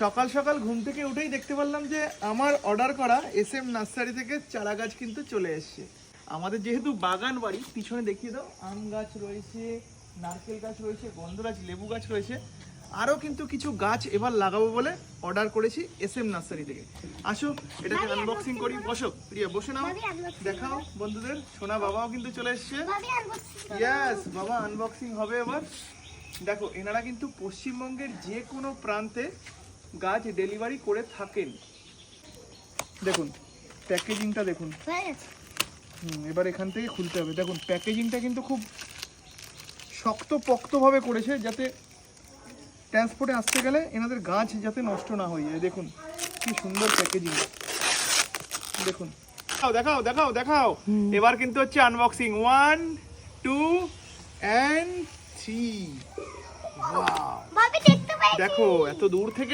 সকাল সকাল ঘুম থেকে উঠেই দেখতে পারলাম যে আমার অর্ডার করা এস এম নার্সারি থেকে চারা গাছ কিন্তু চলে এসছে। আমাদের যেহেতু বাগান বাড়ি পিছনে দেখিয়ে দাও আম গাছ রয়েছে নারকেল গাছ রয়েছে গন্ধরাজ লেবু গাছ রয়েছে আরও কিন্তু কিছু গাছ এবার লাগাবো বলে অর্ডার করেছি এস এম নার্সারি থেকে। আসো এটাকে আনবক্সিং করি। বসো প্রিয়া বসে নাও। দেখাও বন্ধুদের সোনা বাবাও কিন্তু চলে এসছে। ইয়েস বাবা আনবক্সিং হবে এবার। দেখো এনারা কিন্তু পশ্চিমবঙ্গের যে কোনো প্রান্তে গাছ ডেলিভারি করে থাকেন। দেখুন প্যাকেজিংটা দেখুন। হুম, এবার এখান থেকে খুলতে হবে। দেখুন প্যাকেজিংটা কিন্তু খুব শক্ত পোক্তভাবে করেছে যাতে ট্রান্সপোর্টে আসতে গেলে এনাদের গাছ যাতে নষ্ট না হয়ে যায়। দেখুন কি সুন্দর প্যাকেজিং। দেখুন। দেখাও দেখাও দেখাও দেখাও। এবার কিন্তু হচ্ছে unboxing one two and three দেখো এত দূর থেকে